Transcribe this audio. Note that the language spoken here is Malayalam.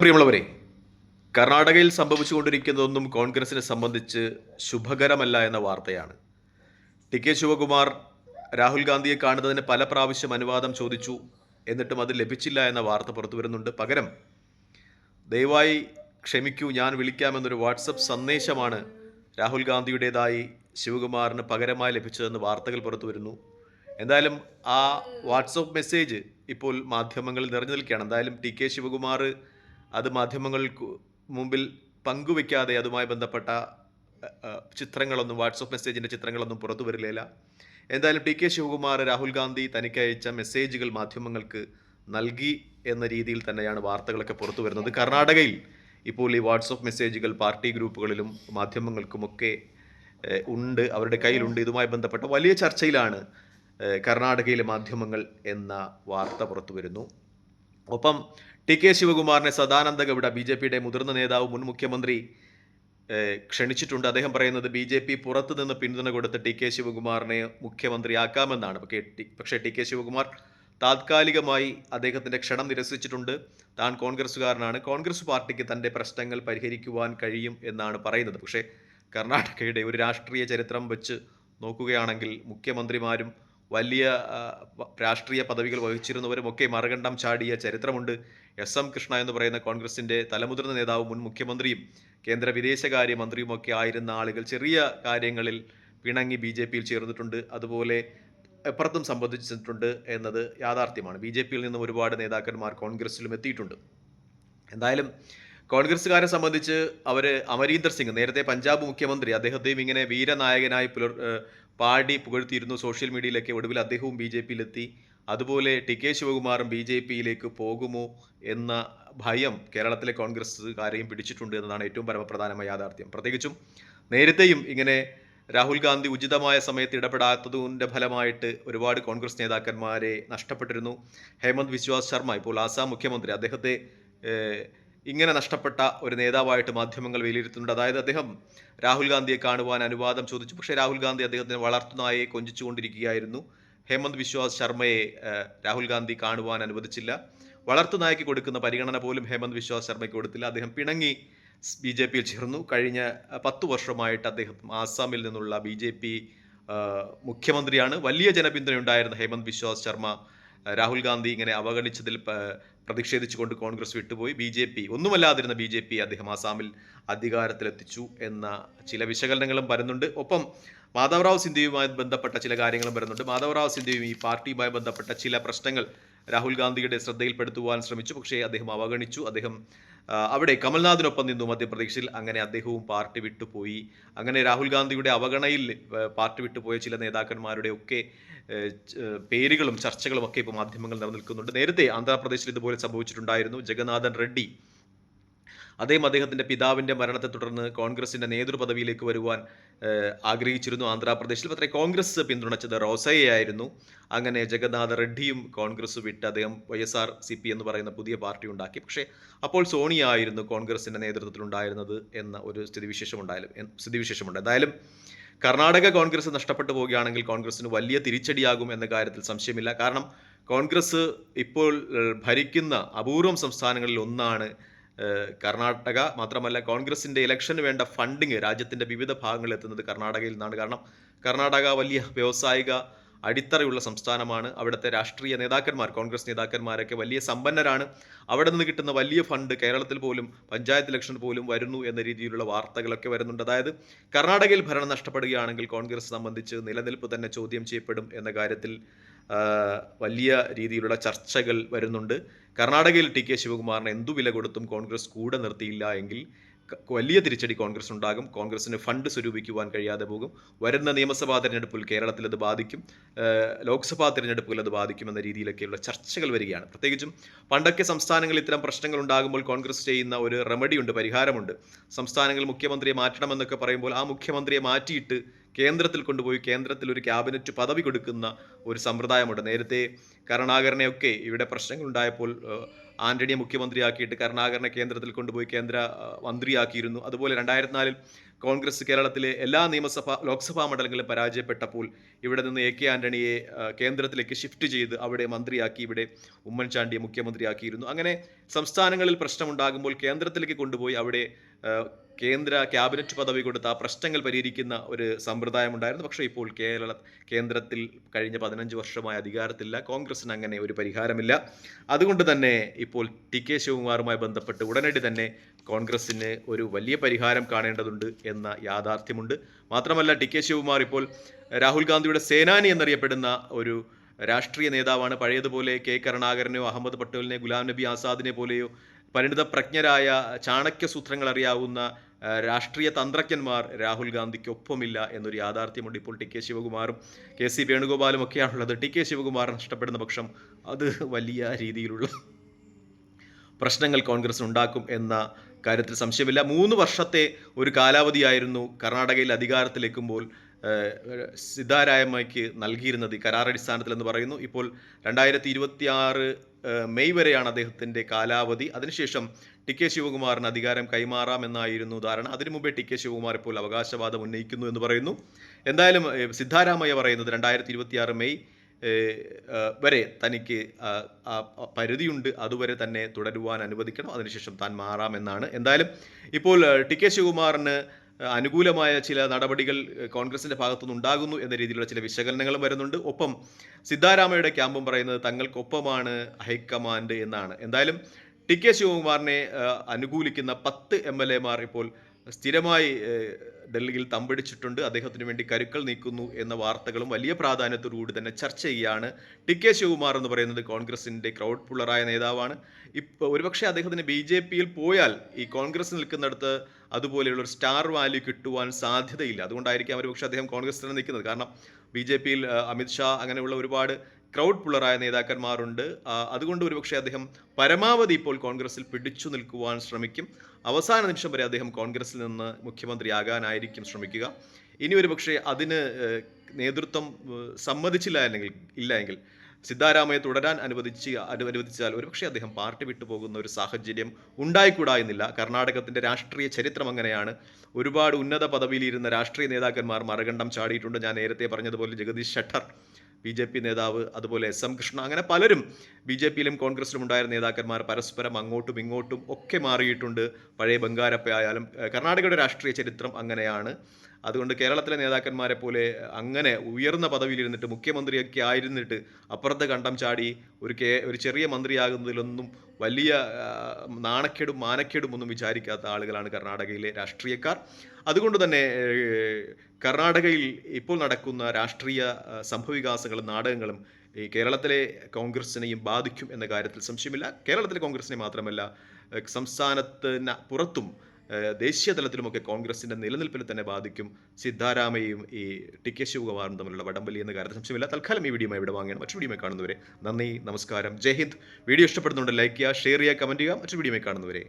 പ്രിയമുള്ളവരെ കർണാടകയിൽ സംഭവിച്ചുകൊണ്ടിരിക്കുന്നതൊന്നും കോൺഗ്രസിനെ സംബന്ധിച്ച് ശുഭകരമല്ല എന്ന വാർത്തയാണ്. ടി. കെ. ശിവകുമാർ രാഹുൽ ഗാന്ധിയെ കാണുന്നതിന് പല പ്രാവശ്യം അനുവാദം ചോദിച്ചു എന്നിട്ടും അത് ലഭിച്ചില്ല എന്ന വാർത്ത പുറത്തു വരുന്നുണ്ട്. പകരം ദയവായി ക്ഷമിക്കൂ ഞാൻ വിളിക്കാമെന്നൊരു വാട്സപ്പ് സന്ദേശമാണ് രാഹുൽ ഗാന്ധിയുടേതായി ശിവകുമാറിന് പകരമായി ലഭിച്ചതെന്ന് വാർത്തകൾ പുറത്തു വരുന്നു. എന്തായാലും ആ വാട്സപ്പ് മെസ്സേജ് ഇപ്പോൾ മാധ്യമങ്ങളിൽ നിറഞ്ഞു നിൽക്കുകയാണ്. എന്തായാലും ടി. കെ. ശിവകുമാർ അത് മാധ്യമങ്ങൾക്ക് മുമ്പിൽ പങ്കുവെക്കാതെ അതുമായി ബന്ധപ്പെട്ട ചിത്രങ്ങളൊന്നും വാട്സപ്പ് മെസ്സേജിന്റെ ചിത്രങ്ങളൊന്നും പുറത്തു വരില്ല എന്തായാലും ടി കെ ശിവകുമാർ രാഹുൽ ഗാന്ധി തനിക്ക് അയച്ച മെസ്സേജുകൾ മാധ്യമങ്ങൾക്ക് നൽകി എന്ന രീതിയിൽ തന്നെയാണ് വാർത്തകളൊക്കെ പുറത്തു വരുന്നത്. കർണാടകയിൽ ഇപ്പോൾ ഈ വാട്സപ്പ് മെസ്സേജുകൾ പാർട്ടി ഗ്രൂപ്പുകളിലും മാധ്യമങ്ങൾക്കുമൊക്കെ ഉണ്ട്. അവരുടെ കയ്യിലുണ്ട്. ഇതുമായി ബന്ധപ്പെട്ട വലിയ ചർച്ചയിലാണ് കർണാടകയിലെ മാധ്യമങ്ങൾ എന്ന വാർത്ത പുറത്തു വരുന്നു. ഒപ്പം ടി കെ ശിവകുമാറിനെ സദാനന്ദ ഗൗഡ ബി ജെ പിയുടെ മുതിർന്ന നേതാവ് മുൻ മുഖ്യമന്ത്രി ക്ഷണിച്ചിട്ടുണ്ട്. അദ്ദേഹം പറയുന്നത് ബി ജെ പി പുറത്തു നിന്ന് പിന്തുണ കൊടുത്ത് ടി കെ ശിവകുമാറിനെ മുഖ്യമന്ത്രിയാക്കാമെന്നാണ് പക്ഷേ ടി- കെ ശിവകുമാർ താത്കാലികമായി അദ്ദേഹത്തിന്റെ ക്ഷണം നിരസിച്ചിട്ടുണ്ട്. താൻ കോൺഗ്രസ്സുകാരനാണ്. കോൺഗ്രസ് പാർട്ടിക്ക് തന്റെ പ്രശ്നങ്ങൾ പരിഹരിക്കുവാൻ കഴിയും എന്നാണ് പറയുന്നത്. പക്ഷേ കർണാടകയുടെ ഒരു രാഷ്ട്രീയ ചരിത്രം വെച്ച് നോക്കുകയാണെങ്കിൽ മുഖ്യമന്ത്രിമാരും വലിയ രാഷ്ട്രീയ പദവികൾ വഹിച്ചിരുന്നവരും ഒക്കെ മറുകണ്ഠം ചാടിയ ചരിത്രമുണ്ട്. എസ് എം കൃഷ്ണ എന്ന് പറയുന്ന കോൺഗ്രസിന്റെ തലമുതിർന്ന നേതാവും മുൻ മുഖ്യമന്ത്രിയും കേന്ദ്ര വിദേശകാര്യ മന്ത്രിയുമൊക്കെ ആയിരുന്ന ആളുകൾ ചെറിയ കാര്യങ്ങളിൽ പിണങ്ങി ബി ജെ പിയിൽ ചേർന്നിട്ടുണ്ട്. അതുപോലെ എപ്പുറത്തും സംബന്ധിച്ചിട്ടുണ്ട് എന്നത് യാഥാർത്ഥ്യമാണ്. ബി ജെ പിയിൽ നിന്നും ഒരുപാട് നേതാക്കന്മാർ കോൺഗ്രസിലും എത്തിയിട്ടുണ്ട്. എന്തായാലും കോൺഗ്രസ്സുകാരെ സംബന്ധിച്ച് അവർ അമരീന്ദർ സിംഗ് നേരത്തെ പഞ്ചാബ് മുഖ്യമന്ത്രി അദ്ദേഹത്തെയും ഇങ്ങനെ വീരനായകനായി പുലർ പാടി പുകഴ്ത്തിയിരുന്നു സോഷ്യൽ മീഡിയയിലൊക്കെ ഒടുവിൽ അദ്ദേഹവും ബി ജെ പിയിലെത്തി. അതുപോലെ ടി കെ ശിവകുമാറും ബി ജെ പിയിലേക്ക് പോകുമോ എന്ന ഭയം കേരളത്തിലെ കോൺഗ്രസ്സുകാരെയും പിടിച്ചിട്ടുണ്ട് എന്നതാണ് ഏറ്റവും പരമപ്രധാനമായ യാഥാർത്ഥ്യം. പ്രത്യേകിച്ചും നേരത്തെയും ഇങ്ങനെ രാഹുൽ ഗാന്ധി ഉചിതമായ സമയത്ത് ഇടപെടാത്തതിന്റെ ഫലമായിട്ട് ഒരുപാട് കോൺഗ്രസ് നേതാക്കന്മാരെ നഷ്ടപ്പെട്ടിരുന്നു. ഹേമന്ത് വിശ്വാസ് ശർമ്മ ഇപ്പോൾ ആസാം മുഖ്യമന്ത്രി. അദ്ദേഹത്തെ ഇങ്ങനെ നഷ്ടപ്പെട്ട ഒരു നേതാവായിട്ട് മാധ്യമങ്ങൾ വിലയിരുത്തുന്നുണ്ട്. അതായത് അദ്ദേഹം രാഹുൽ ഗാന്ധിയെ കാണുവാൻ അനുവാദം ചോദിച്ചു. പക്ഷേ രാഹുൽ ഗാന്ധി അദ്ദേഹത്തിന് വളർത്തുനായെ കൊഞ്ചിച്ചുകൊണ്ടിരിക്കുകയായിരുന്നു. ഹേമന്ത് വിശ്വാസ് ശർമ്മയെ രാഹുൽ ഗാന്ധി കാണുവാൻ അനുവദിച്ചില്ല. വളർത്തുനായ്ക്ക് കൊടുക്കുന്ന പരിഗണന പോലും ഹേമന്ത് വിശ്വാസ് ശർമ്മയ്ക്ക് കൊടുത്തില്ല. അദ്ദേഹം പിണങ്ങി ബി ജെ പിയിൽ ചേർന്നു. കഴിഞ്ഞ പത്ത് വർഷമായിട്ട് അദ്ദേഹം ആസാമിൽ നിന്നുള്ള ബി ജെ പി മുഖ്യമന്ത്രിയാണ്. വലിയ ജനപിന്തുണയുണ്ടായിരുന്ന ഹേമന്ത് വിശ്വാസ് ശർമ്മ രാഹുൽ ഗാന്ധി ഇങ്ങനെ അവഗണിച്ചതിൽ പ്രതിഷേധിച്ചുകൊണ്ട് കോൺഗ്രസ് വിട്ടുപോയി. ബി ജെ പി ഒന്നുമല്ലാതിരുന്ന ബി ജെ പി അദ്ദേഹം ആസാമിൽ അധികാരത്തിലെത്തിച്ചു എന്ന ചില വിശകലനങ്ങളും വരുന്നുണ്ട്. ഒപ്പം മാധവറാവ് സിന്ധ്യയുമായി ബന്ധപ്പെട്ട ചില കാര്യങ്ങളും വരുന്നുണ്ട്. മാധവറാവ് സിന്ധ്യയും ഈ പാർട്ടിയുമായി ബന്ധപ്പെട്ട ചില പ്രശ്നങ്ങൾ രാഹുൽ ഗാന്ധിയുടെ ശ്രദ്ധയിൽപ്പെടുത്തുവാൻ ശ്രമിച്ചു. പക്ഷേ അദ്ദേഹം അവഗണിച്ചു. അദ്ദേഹം അവിടെ കമൽനാഥിനൊപ്പം നിന്നു മധ്യപ്രദേശിൽ. അങ്ങനെ അദ്ദേഹവും പാർട്ടി വിട്ടുപോയി. അങ്ങനെ രാഹുൽ ഗാന്ധിയുടെ അവഗണയിൽ പാർട്ടി വിട്ടുപോയ ചില നേതാക്കന്മാരുടെ ഒക്കെ പേരുകളും ചർച്ചകളും ഒക്കെ ഇപ്പോൾ മാധ്യമങ്ങൾ നിലനിൽക്കുന്നുണ്ട്. നേരത്തെ ആന്ധ്രാപ്രദേശിൽ ഇതുപോലെ സംഭവിച്ചിട്ടുണ്ടായിരുന്നു. ജഗന്നാഥൻ റെഡ്ഡി അദ്ദേഹം അദ്ദേഹത്തിന്റെ പിതാവിന്റെ മരണത്തെ തുടർന്ന് കോൺഗ്രസിന്റെ നേതൃപദവിയിലേക്ക് വരുവാൻ ആഗ്രഹിച്ചിരുന്നു ആന്ധ്രാപ്രദേശിൽ. പക്ഷേ കോൺഗ്രസ് പിന്തുണച്ചത് റോസയെയായിരുന്നു. അങ്ങനെ ജഗന്നാഥ റെഡ്ഡിയും കോൺഗ്രസ് വിട്ട് അദ്ദേഹം Y S R C P എന്ന് പറയുന്ന പുതിയ പാർട്ടി ഉണ്ടാക്കി. പക്ഷേ അപ്പോൾ സോണിയ ആയിരുന്നു കോൺഗ്രസിന്റെ നേതൃത്വത്തിലുണ്ടായിരുന്നത് എന്ന ഒരു സ്ഥിതിവിശേഷം ഉണ്ടായാലും എൻ- സ്ഥിതിവിശേഷമുണ്ട്. എന്തായാലും കർണാടക കോൺഗ്രസ് നഷ്ടപ്പെട്ടു പോവുകയാണെങ്കിൽ കോൺഗ്രസിന് വലിയ തിരിച്ചടിയാകും എന്ന കാര്യത്തിൽ സംശയമില്ല. കാരണം കോൺഗ്രസ് ഇപ്പോൾ ഭരിക്കുന്ന അപൂർവം സംസ്ഥാനങ്ങളിൽ ഒന്നാണ് കർണാടക മാത്രമല്ല കോൺഗ്രസിന്റെ ഇലക്ഷന് വേണ്ട ഫണ്ടിങ് രാജ്യത്തിന്റെ വിവിധ ഭാഗങ്ങളിൽ എത്തുന്നത് കർണാടകയിൽ നിന്നാണ്. കാരണം കർണാടക വലിയ വ്യവസായിക അടിത്തറയുള്ള സംസ്ഥാനമാണ്. അവിടുത്തെ രാഷ്ട്രീയ നേതാക്കന്മാർ കോൺഗ്രസ് നേതാക്കന്മാരൊക്കെ വലിയ സമ്പന്നരാണ്. അവിടെ നിന്ന് കിട്ടുന്ന വലിയ ഫണ്ട് കേരളത്തിൽ പോലും പഞ്ചായത്ത് ഇലക്ഷൻ പോലും വരുന്നു എന്ന രീതിയിലുള്ള വാർത്തകളൊക്കെ വരുന്നുണ്ട്. അതായത് കർണാടകയിൽ ഭരണം നഷ്ടപ്പെടുകയാണെങ്കിൽ കോൺഗ്രസ് സംബന്ധിച്ച് നിലനിൽപ്പ് തന്നെ ചോദ്യം ചെയ്യപ്പെടും എന്ന കാര്യത്തിൽ വലിയ രീതിയിലുള്ള ചർച്ചകൾ വരുന്നുണ്ട്. കർണാടകയിൽ ടി കെ ശിവകുമാറിന് എന്തു വില കൊടുത്തും കോൺഗ്രസ് കൂടെ നിർത്തിയില്ല എങ്കിൽ വലിയ തിരിച്ചടി കോൺഗ്രസ് ഉണ്ടാകും. കോൺഗ്രസിന് ഫണ്ട് സ്വരൂപിക്കുവാൻ കഴിയാതെ പോകും. വരുന്ന നിയമസഭാ തിരഞ്ഞെടുപ്പിൽ കേരളത്തിൽ അത് ബാധിക്കും. ലോക്സഭാ തിരഞ്ഞെടുപ്പിൽ അത് ബാധിക്കുമെന്ന രീതിയിലൊക്കെയുള്ള ചർച്ചകൾ വരികയാണ്. പ്രത്യേകിച്ചും പണ്ടൊക്കെ സംസ്ഥാനങ്ങളിൽ ഇത്തരം പ്രശ്നങ്ങൾ ഉണ്ടാകുമ്പോൾ കോൺഗ്രസ് ചെയ്യുന്ന ഒരു റെമഡിയുണ്ട് പരിഹാരമുണ്ട്. സംസ്ഥാനങ്ങൾ മുഖ്യമന്ത്രിയെ മാറ്റണമെന്നൊക്കെ പറയുമ്പോൾ ആ മുഖ്യമന്ത്രിയെ മാറ്റിയിട്ട് കേന്ദ്രത്തിൽ കൊണ്ടുപോയി കേന്ദ്രത്തിൽ ഒരു ക്യാബിനറ്റ് പദവി കൊടുക്കുന്ന ഒരു സമ്പ്രദായമുണ്ട്. നേരത്തെ കരുണാകരനെയൊക്കെ ഇവിടെ ഏഹ്, ആന്റണിയെ മുഖ്യമന്ത്രിയാക്കിയിട്ട് കരുണാകരനെ കേന്ദ്രത്തിൽ കൊണ്ടുപോയി കേന്ദ്ര മന്ത്രിയാക്കിയിരുന്നു. അതുപോലെ രണ്ടായിരത്തി നാലിൽ കോൺഗ്രസ് കേരളത്തിലെ എല്ലാ നിയമസഭാ ലോക്സഭാ മണ്ഡലങ്ങളിലും പരാജയപ്പെട്ടപ്പോൾ ഇവിടെ നിന്ന് എ കെ ആന്റണിയെ കേന്ദ്രത്തിലേക്ക് ഷിഫ്റ്റ് ചെയ്ത് അവിടെ മന്ത്രിയാക്കി ഇവിടെ ഉമ്മൻചാണ്ടിയെ മുഖ്യമന്ത്രിയാക്കിയിരുന്നു. അങ്ങനെ സംസ്ഥാനങ്ങളിൽ പ്രശ്നമുണ്ടാകുമ്പോൾ കേന്ദ്രത്തിലേക്ക് കൊണ്ടുപോയി അവിടെ കേന്ദ്ര ക്യാബിനറ്റ് പദവി കൊടുത്ത് ആ പ്രശ്നങ്ങൾ പരിഹരിക്കുന്ന ഒരു സമ്പ്രദായം ഉണ്ടായിരുന്നു പക്ഷേ ഇപ്പോൾ കേരള കേന്ദ്രത്തിൽ കഴിഞ്ഞ പതിനഞ്ച് വർഷമായി അധികാരത്തില്ല കോൺഗ്രസിന് അങ്ങനെ ഒരു പരിഹാരമില്ല. അതുകൊണ്ട് തന്നെ ഇപ്പോൾ ടി കെ ശിവകുമാറുമായി ബന്ധപ്പെട്ട് ഉടനടി തന്നെ കോൺഗ്രസിന് ഒരു വലിയ പരിഹാരം കാണേണ്ടതുണ്ട് എന്ന യാഥാർത്ഥ്യമുണ്ട്. മാത്രമല്ല ടി കെ ശിവകുമാർ ഇപ്പോൾ രാഹുൽ ഗാന്ധിയുടെ സേനാനി എന്നറിയപ്പെടുന്ന ഒരു രാഷ്ട്രീയ നേതാവാണ്. പഴയതുപോലെ കെ കരുണാകരനെയോ അഹമ്മദ് പട്ടേലിനെ ഗുലാം നബി ആസാദിനെ പോലെയോ പരിണിത പ്രജ്ഞരായ ചാണക്യ സൂത്രങ്ങൾ അറിയാവുന്ന രാഷ്ട്രീയ തന്ത്രജ്ഞന്മാർ രാഹുൽ ഗാന്ധിക്കൊപ്പമില്ല എന്നൊരു യാഥാർത്ഥ്യമുണ്ട് ഇപ്പോൾ ടി കെ ശിവകുമാറും. കെ സി വേണുഗോപാലും ഒക്കെയാണുള്ളത്. ടി കെ ശിവകുമാർ നഷ്ടപ്പെടുന്ന പക്ഷം അത് വലിയ രീതിയിലുള്ള പ്രശ്നങ്ങൾ കോൺഗ്രസ് ഉണ്ടാക്കും എന്ന കാര്യത്തിൽ സംശയമില്ല. മൂന്ന് വർഷത്തെ ഒരു കാലാവധിയായിരുന്നു കർണാടകയിൽ അധികാരത്തിലേക്കുമ്പോൾ സിദ്ധാരായമ്മയ്ക്ക് നൽകിയിരുന്നത് കരാറടിസ്ഥാനത്തിൽ എന്ന് പറയുന്നു. ഇപ്പോൾ രണ്ടായിരത്തി ഇരുപത്തി ആറ് മെയ് വരെയാണ് അദ്ദേഹത്തിന്റെ കാലാവധി. അതിനുശേഷം ടി കെ ശിവകുമാറിന് അധികാരം കൈമാറാമെന്നായിരുന്നു ധാരണ. അതിനു മുമ്പേ ടി കെ ശിവകുമാർ ഇപ്പോൾ അവകാശവാദം ഉന്നയിക്കുന്നു എന്ന് പറയുന്നു. എന്തായാലും സിദ്ധാരാമയ്യ പറയുന്നത് രണ്ടായിരത്തി ഇരുപത്തിയാറ് മെയ് വരെ തനിക്ക് പരിധിയുണ്ട്. അതുവരെ തന്നെ തുടരുവാൻ അനുവദിക്കണം. അതിനുശേഷം താൻ മാറാമെന്നാണ് എന്തായാലും ഇപ്പോൾ ടി കെ ശിവകുമാറിന് അനുകൂലമായ ചില നടപടികൾ കോൺഗ്രസിന്റെ ഭാഗത്തുനിന്ന് ഉണ്ടാകുന്നു എന്ന രീതിയിലുള്ള ചില വിശകലനങ്ങളും വരുന്നുണ്ട്. ഒപ്പം സിദ്ധാരാമയുടെ ക്യാമ്പും പറയുന്നത് തങ്ങൾക്കൊപ്പമാണ് ഹൈക്കമാൻഡ് എന്നാണ്. എന്തായാലും ടി കെ ശിവകുമാറിനെ അനുകൂലിക്കുന്ന പത്ത് എം എൽ എമാർ ഇപ്പോൾ സ്ഥിരമായി ഡൽഹിയിൽ തമ്പടിച്ചിട്ടുണ്ട്. അദ്ദേഹത്തിന് വേണ്ടി കരുക്കൾ നീക്കുന്നു എന്ന വാർത്തകളും വലിയ പ്രാധാന്യത്തോടുകൂടി തന്നെ ചർച്ച ചെയ്യുകയാണ് ടി കെ ശിവകുമാർ എന്ന് പറയുന്നത് കോൺഗ്രസിന്റെ ക്രൗഡ് പുള്ളറായ നേതാവാണ്. ഇപ്പോൾ ഒരുപക്ഷെ അദ്ദേഹത്തിന് ബി ജെ പിയിൽ പോയാൽ ഈ കോൺഗ്രസ് നിൽക്കുന്നിടത്ത് അതുപോലെയുള്ള ഒരു സ്റ്റാർ വാല്യൂ കിട്ടുവാൻ സാധ്യതയില്ല. അതുകൊണ്ടായിരിക്കും ഒരുപക്ഷെ അദ്ദേഹം കോൺഗ്രസ് തന്നെ നിൽക്കുന്നത്. കാരണം ബി ജെ പിയിൽ അമിത്ഷാ അങ്ങനെയുള്ള ഒരുപാട് ക്രൗഡ് പുള്ളറായ നേതാക്കന്മാരുണ്ട്. അതുകൊണ്ട് ഒരുപക്ഷെ അദ്ദേഹം പരമാവധി ഇപ്പോൾ കോൺഗ്രസിൽ പിടിച്ചു നിൽക്കുവാൻ ശ്രമിക്കും. അവസാന നിമിഷം വരെ അദ്ദേഹം കോൺഗ്രസിൽ നിന്ന് മുഖ്യമന്ത്രിയാകാനായിരിക്കും ശ്രമിക്കുക. ഇനി ഒരുപക്ഷെ അതിന് നേതൃത്വം സമ്മതിച്ചില്ല അല്ലെങ്കിൽ ഇല്ല എങ്കിൽ സിദ്ധാരാമയെ തുടരാൻ അനുവദിച്ച് അനു- അനുവദിച്ചാൽ ഒരുപക്ഷെ അദ്ദേഹം പാർട്ടി വിട്ടു പോകുന്ന ഒരു സാഹചര്യം ഉണ്ടായിക്കൂടാ എന്നില്ല. കർണാടകത്തിന്റെ രാഷ്ട്രീയ ചരിത്രം അങ്ങനെയാണ്. ഒരുപാട് ഉന്നത പദവിയിലിരുന്ന രാഷ്ട്രീയ നേതാക്കന്മാർ മറുകണ്ഠം ചാടിയിട്ടുണ്ട്. ഞാൻ നേരത്തെ പറഞ്ഞതുപോലെ Jagadish Shettar B J P നേതാവ് അതുപോലെ എസ് എം കൃഷ്ണ അങ്ങനെ പലരും ബി ജെ പിയിലും കോൺഗ്രസിലും ഉണ്ടായിരുന്ന നേതാക്കന്മാർ പരസ്പരം അങ്ങോട്ടും ഇങ്ങോട്ടും ഒക്കെ മാറിയിട്ടുണ്ട്. പഴയ ബംഗാരപ്പ ആയാലും കർണാടകയുടെ രാഷ്ട്രീയ ചരിത്രം അങ്ങനെയാണ്. അതുകൊണ്ട് കേരളത്തിലെ നേതാക്കന്മാരെ പോലെ അങ്ങനെ ഉയർന്ന പദവിയിലിരുന്നിട്ട് മുഖ്യമന്ത്രിയൊക്കെ ആയിരുന്നിട്ട് അപ്പുറത്തെ കണ്ടം ചാടി ഒരു കേ ഒരു ചെറിയ മന്ത്രിയാകുന്നതിലൊന്നും വലിയ നാണക്കേടും മാനക്കേടും ഒന്നും വിചാരിക്കാത്ത ആളുകളാണ് കർണാടകയിലെ രാഷ്ട്രീയക്കാർ. അതുകൊണ്ട് തന്നെ കർണാടകയിൽ ഇപ്പോൾ നടക്കുന്ന രാഷ്ട്രീയ സംഭവവികാസങ്ങളും നാടകങ്ങളും ഈ കേരളത്തിലെ കോൺഗ്രസിനെയും ബാധിക്കും എന്ന കാര്യത്തിൽ സംശയമില്ല. കേരളത്തിലെ കോൺഗ്രസിനെ മാത്രമല്ല സംസ്ഥാനത്തിന് പുറത്തും ദേശീയ തലത്തിലുമൊക്കെ കോൺഗ്രസിന്റെ നിലനിൽപ്പിനെ തന്നെ ബാധിക്കും. സിദ്ധാരാമയും ഈ ടി കെ ശിവകുമാറും തമ്മിലുള്ള വടംവലി എന്ന കാര്യത്തിൽ സംശയമില്ല. തൽക്കാലം ഈ വീഡിയോ ഇവിടെ വാങ്ങിയാണ് മറ്റു വീഡിയോ കാണുന്നവരെ നന്ദി നമസ്കാരം ജയ് ഹിന്ദ്. വീഡിയോ ഇഷ്ടപ്പെടുന്നുണ്ട് ലൈക്ക് ചെയ്യുക ഷെയർ ചെയ്യുക കമന്റ് ചെയ്യുക. മറ്റു വീഡിയോ കാണുന്നവരെ